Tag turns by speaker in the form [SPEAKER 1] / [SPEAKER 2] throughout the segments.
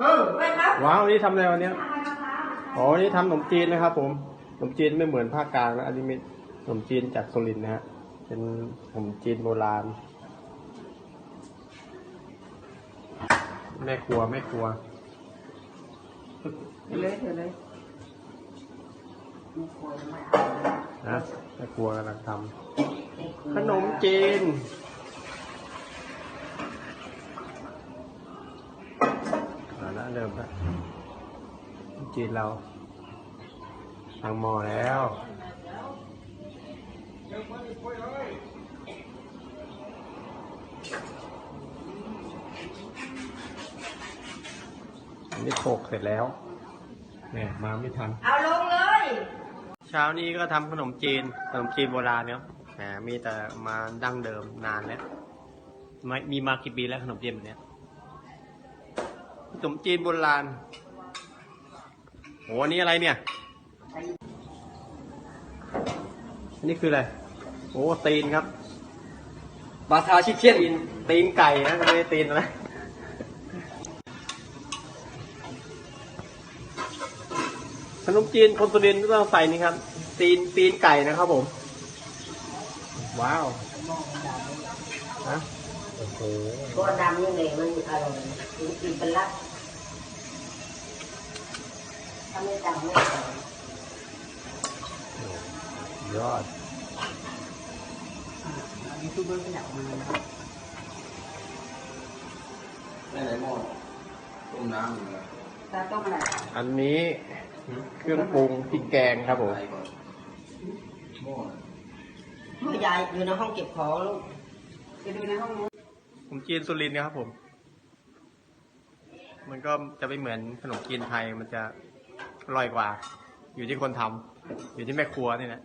[SPEAKER 1] เออไม่ครับ
[SPEAKER 2] ว้าววันนี้ทำอะไรวันเนี้ยอ๋อวันนี้ทำขนมจีนนะครับ ผมขนมจีนไม่เหมือนภาคกลางนะอันนี้เป็นขนมจีนจากสุรินทร์นะฮะเป็นขนมจีนโบราณ แม่ครัวแม่ครัว
[SPEAKER 1] เลยเถอะเลย
[SPEAKER 2] นะแม่ครัวกำลังทำขนมจีน เอาละเริ่มละขนมจีนเราทางหม้อแล้วอันนี้โขลกเสร็จแล้วเนี่ยมาไม่ทัน
[SPEAKER 1] เอาลงเลย
[SPEAKER 2] เช้านี้ก็ทำขนมจีน ขนมจีนโบราณครับแหมมีแต่มาดั้งเดิมนานแล้วไม่มีมากี่ปีแล้วขนมจีนแบบเนี้ย ขนมจีนโบราณโหอันนี้อะไรเนี่ย อันนี้คืออะไร โอ้ตีนครับ
[SPEAKER 3] บาทาชิเชียน
[SPEAKER 2] ตีนตีนไก่นะไม่ได้ตีนอะไรขนมจีนคนสุรินทร์ต้องใส่นี่ครับ ตีนตีนไก่นะครับผม ว้าว ฮะโอ้โห
[SPEAKER 1] ตัวดำนี่เลยมันอร่อยกินเป็นลักถ้าไม่ดำไม่อร่อย
[SPEAKER 2] ยอด
[SPEAKER 1] ยูทูบเบอร์ก็อยากมานะครับ
[SPEAKER 3] ไหนไหนหม้อต้มน้ำอยู่นะ
[SPEAKER 1] ตาต้มอะไร
[SPEAKER 2] อันนี้เครื่องปรุงพริกแกงครับผม
[SPEAKER 3] ใส่ก่อนหม้อ
[SPEAKER 1] เมื่อยายอยู่ในห้องเก็บของลูกไปดูในห้องนู้น
[SPEAKER 2] ขนมจีนสุรินทร์นะครับผม มันก็จะไม่เหมือนขนมจีนไทยมันจะอร่อยกว่า อยู่ที่คนทำอยู่ที่แม่ครัวนี่แหละ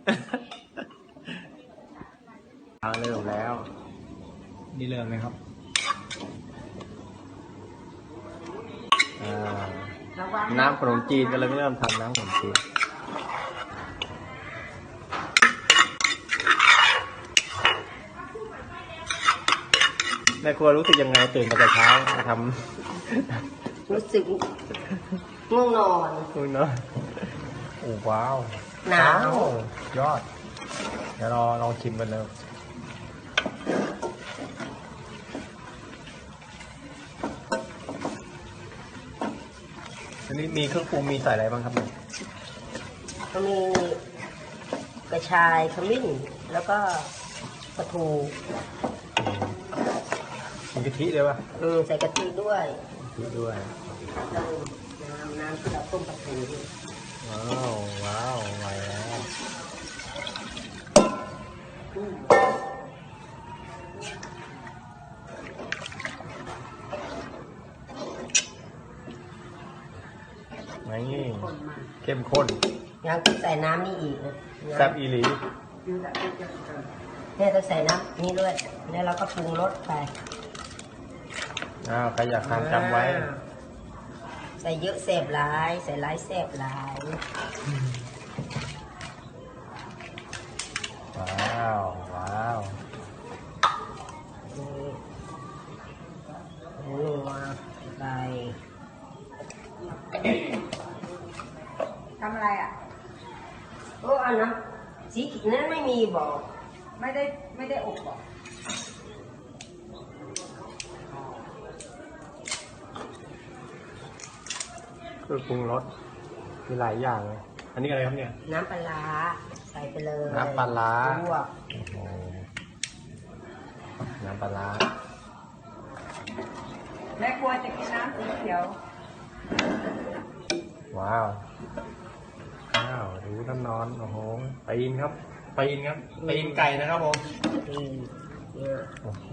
[SPEAKER 2] เอาเริ่มแล้ว นี่เริ่มเลยครับอ่า
[SPEAKER 1] ระวัง
[SPEAKER 2] น้ำขนมจีนก็เลยไม่เริ่มทำน้ำขนมจีน แม่ครัวรู้สึกยังไงตื่นมาแต่เช้ามาทำ
[SPEAKER 1] รู้สึกง่วงนอน
[SPEAKER 2] คุณเนาะโอ้ว้าว
[SPEAKER 1] หนาว
[SPEAKER 2] ยอด เดี๋ยวรอลองชิมกันเลยอันนี้มีเครื่องปรุงมีใส่อะไรบ้างครับเนี่ย
[SPEAKER 1] ก็มีกระชายขมิ้นแล้วก็ปลาทู
[SPEAKER 2] มี กะทิด้วยป่ะ
[SPEAKER 1] อืมใส่กะทิด้วย
[SPEAKER 2] กะทิด้วย
[SPEAKER 1] แล้วน้ำน้ำที่เราต้มปลาทูด้วย
[SPEAKER 2] ว้าวว้าวไหวแล้ว
[SPEAKER 1] อืม
[SPEAKER 2] นี่
[SPEAKER 1] คนมา
[SPEAKER 2] เข้มข้น
[SPEAKER 1] ยังใส่น้ำนี่อีกนะ
[SPEAKER 2] แซ่บอีหลี
[SPEAKER 1] เนี่ยต้องใส่น้ำนี่ด้วย แล้วเราก็ปรุงรสไป
[SPEAKER 2] อ้าวใครอยากทานจำไว้
[SPEAKER 1] ใส่เยอะแสบหลาย ใส่หลายแสบหลาย
[SPEAKER 2] ว้าว ว้าว
[SPEAKER 1] นี่นัวไป
[SPEAKER 4] ทำอะไรอะ
[SPEAKER 1] โอ้อันนะสีขีนั้นไม่มีบอก
[SPEAKER 4] ไม่ได้ไม่ได้อบหรอก
[SPEAKER 2] เครื่องปรุงรสมีหลายอย่างเลยอันนี้อะไรครับเนี่ย
[SPEAKER 1] น้ำปลาร้าใส่ไปเลย
[SPEAKER 2] น้ำปลาร้า
[SPEAKER 1] ลวก
[SPEAKER 2] โอ้โหน้ำปลาร้า
[SPEAKER 4] แม่ครัวจะกินน้ำสีเขียว
[SPEAKER 2] ว้าวว้าวดูน้ำนอนโอ้โหปีนครับปีนครับปีนไก่นะครับผม
[SPEAKER 1] อืมเนี่ย
[SPEAKER 2] โอ้โห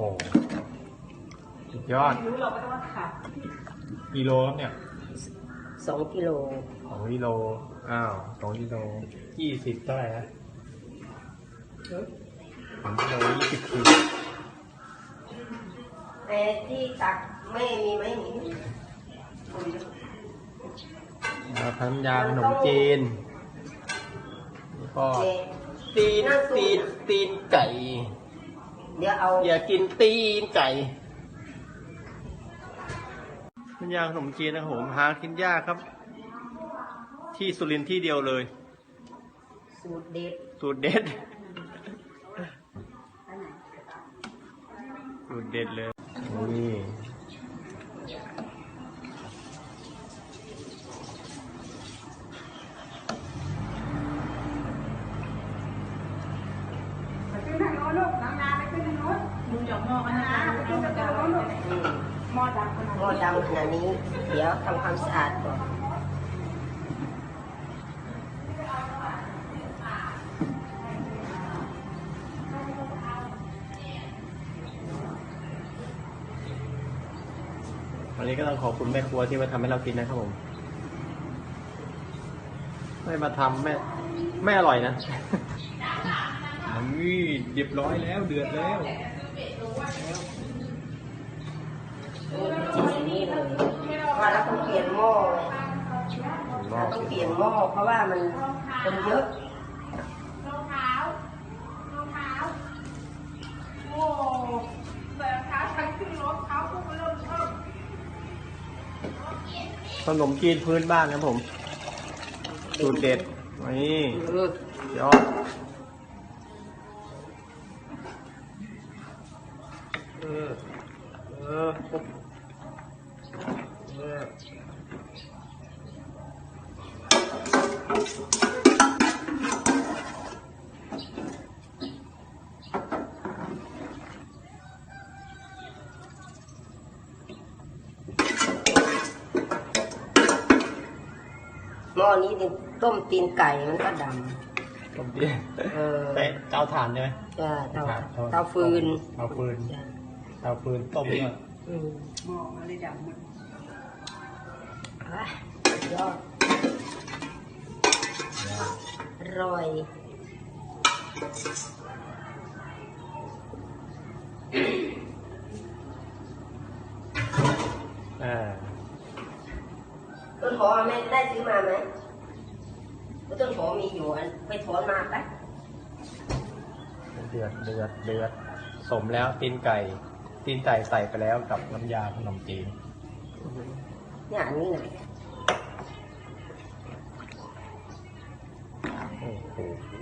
[SPEAKER 2] สุดยอด
[SPEAKER 4] รู้เราไม่ต้องขับ
[SPEAKER 2] กิโลครับเนี่ย
[SPEAKER 1] สองกิโล
[SPEAKER 2] สองกิโลอ้าวสองกิโลยี่สิบเท่าไหร่นะสองกิโลยี่สิบขีด
[SPEAKER 1] แต่ที่ตักไม่มีไหมหนิ
[SPEAKER 2] แล้วทำยาขนมจีนแล้วก็
[SPEAKER 1] เอ๊ะ
[SPEAKER 2] ตีนตีนตีนไก่
[SPEAKER 1] เดี๋ยวเอา
[SPEAKER 2] อย่ากินตีนไก่ น้ำยาขนมจีนนะครับผมหากินยากครับ ที่สุรินทร์ที่เดียวเลย
[SPEAKER 1] สูตรเด็ด
[SPEAKER 2] สูตรเด็ดสูตรเด็ดเลยนี่
[SPEAKER 4] ไปขึ้นทางโน้นลูกน้ำนาไปขึ้นทางโน้นมึงอย่ามองกันนะไปขึ้นทางโน้นลูก
[SPEAKER 1] อืม
[SPEAKER 4] หม้อดำขนาด
[SPEAKER 1] หม้อดำขนาดนี้ เดี๋ยวทำความสะอาดก่อน
[SPEAKER 2] วันนี้ก็ต้องขอบคุณแม่ครัวที่มาทำให้เรากินนะครับผม ไม่มาทำแม่ไม่อร่อยนะนี่เรียบร้อยแล้วเดือดแล้ว
[SPEAKER 1] จริงๆนี่เลยว่าเราต้องเปลี่ยนหม้อเลยเราต้องเปลี่ยนหม้อเพราะว่ามันคนเยอะ
[SPEAKER 2] ขนมจีนพื้นบ้านนะครับผม สูตรเด็ด นี่
[SPEAKER 1] เออย
[SPEAKER 2] อด
[SPEAKER 1] หม้อนี้นี่ต้มตีนไก่มันก็ด
[SPEAKER 2] ขนมจีนำ
[SPEAKER 1] เออ
[SPEAKER 2] แต่เตาถ่านใช่ไหม
[SPEAKER 1] จ้าเตาเตาฟืน
[SPEAKER 2] เตาฟืน
[SPEAKER 1] จ้ะ
[SPEAKER 2] เตาฟืนต้มเนี่ย
[SPEAKER 1] อืม
[SPEAKER 4] หม้อมาเลยดำหมด
[SPEAKER 1] อะสุด ยอดอร่อย
[SPEAKER 2] อ่า
[SPEAKER 1] ต้นหอมแม่ได้ซื้อมาไหมต้นหอมมีอยู่อันไปถอนมาไป
[SPEAKER 2] เดือดเดือดเดือดสมแล้วตีนไก่ตีนไก่ใส่ไปแล้วกับน้ำยาขนมจีน
[SPEAKER 1] เนี่ยอันนี้นะ
[SPEAKER 2] โอ้โห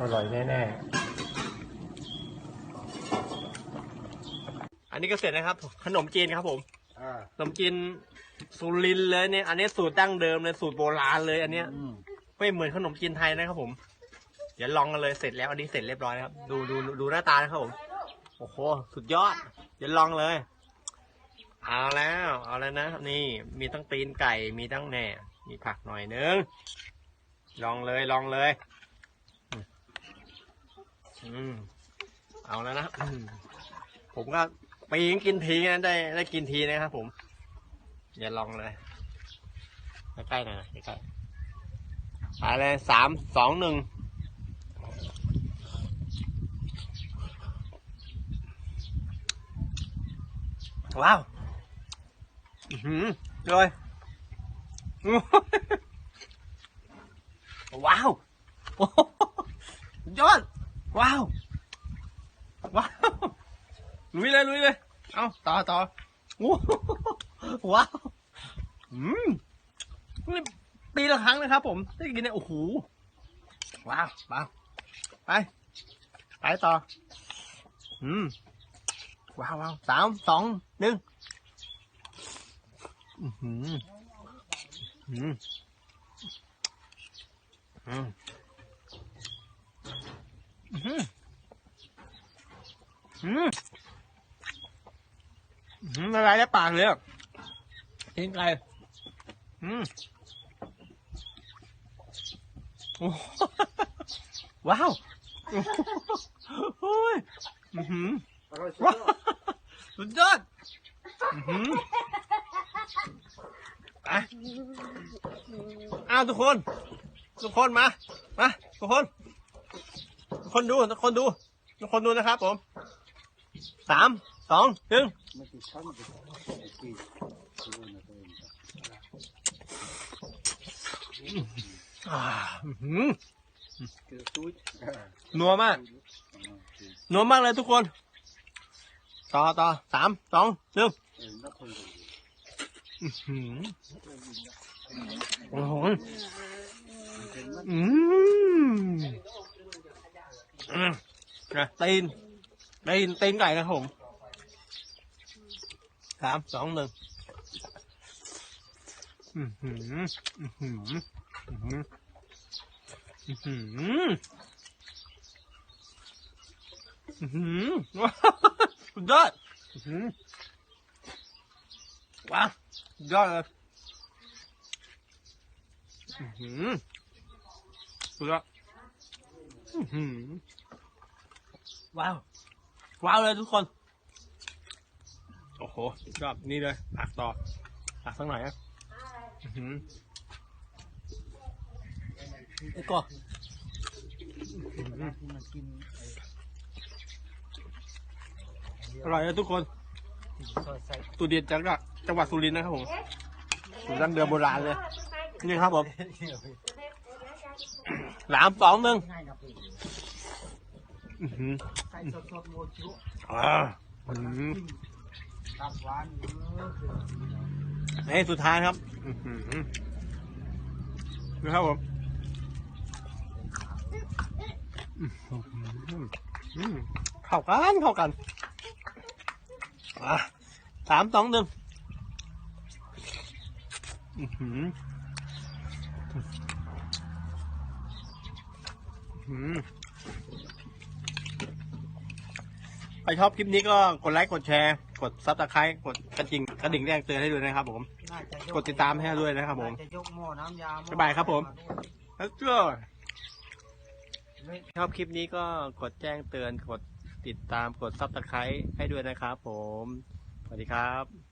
[SPEAKER 2] อร่อยแน่ๆ อันนี้ก็เสร็จนะครับ ขนมจีนครับผม
[SPEAKER 3] อ่า
[SPEAKER 2] ขนมจีนสุรินทร์เลยเนี่ย อันนี้สูตรดั้งเดิมเลยสูตรโบราณเลยอันเนี้ย
[SPEAKER 3] อืม
[SPEAKER 2] ไม่เหมือนขนมจีนไทยนะครับผมเดี๋ยวลองกันเลยเสร็จแล้วอันนี้เสร็จเรียบร้อยแล้วครับ ดูดูดูหน้าตานะครับผมโอ้โหสุดยอด เดี๋ยวลองเลย เอาแล้ว เอาแล้วนะนี่มีตั้งตีนไก่มีตั้งแหน่ มีผักหน่อยนึงลองเลยลองเลยอืมเอาแล้วนะผมก็ปีงกินทีนะได้ได้กินทีนะครับผมอย่าลองเลยใกล้ๆหน่อยใกล้ๆไปเลยสามสองหนึ่ง ว้าวอือหือเลยว้าวโอ้โห้ยอด ว้าว ว้าว ลุยเลยลุยเลย เอาต่อต่อโอ้โหว้าว อืมนี่ปีละครั้งนะครับผม ได้กินเนี่ยโอ้โห ว้าวว้าวไป ไปต่อ อืม ว้าวว้าวสามสองหนึ่งอือหืออืมอืมอือหืออืมอืมละลายในปากเลยอะกินไก่อืมโอ้โหว้าวโอ้โหโอ้ยอือหือ
[SPEAKER 3] อร่อยสุด
[SPEAKER 2] ว้าวย
[SPEAKER 3] อด
[SPEAKER 2] สุดยอดอื้อหือไปอ้าวทุกคน ทุกคนมา มา ทุกคน ทุกคนดู ทุกคนดู ทุกคนดูนะครับผมสาม สอง หนึ่
[SPEAKER 3] ง
[SPEAKER 2] อ่าอื้อหือนัวมาก นัวมากเลยทุกคน ต่อต่อสามสองหนึ่งอื้อหือโอ้โหอืมอืมนะตีนตีนตีนไก่นะครับผมสามสองหนึ่งอือหืออือหืออื อหืออือหืออือหือว้าวสุดยอดอือหือว้าวสุดยอดเลยอือหือสุดยอดอือหือว้าวว้าวเลยทุกคน โอ้โหสุดยอดนี่เลยผักต่อผักสักหน่อยนะอื้อหือไอ้ก็อื้อหือ อร่อยนะทุกคนตูเด็ดจากจังหวัดสุรินทร์นะครับผมสูตรดั้งเดิมโบราณเลย นี่ครับผมหลามสองหนึ่งอื้อหือ
[SPEAKER 5] ใส่สดๆโมจิ
[SPEAKER 2] อ่าอื้อหือ
[SPEAKER 5] ตับหวานเออ
[SPEAKER 2] นี่สุดท้ายครับอื้อหือนะครับผมอื้อหืออืมเข้ากันเข้ากัน อะสามสองหนึ่งอื้อหืออื้อหือใครชอบคลิปนี้ก็กดไลค์กดแชร์ กดซับสไครต์กดกระดิ่งกระดิ่งแจ้งเตือนให้ด้วยนะครับผม
[SPEAKER 5] น่าจะย
[SPEAKER 2] กดติดตามให้ด้วยนะครับผม
[SPEAKER 5] น่าจะยกหม้อน้ำยาหม้อ
[SPEAKER 2] บ๊ายบายครับผม แล้วก็ชอบคลิปนี้ก็กดแจ้งเตือนกด ติดตามกดซับสไครต์ให้ด้วยนะครับผม สวัสดีครับ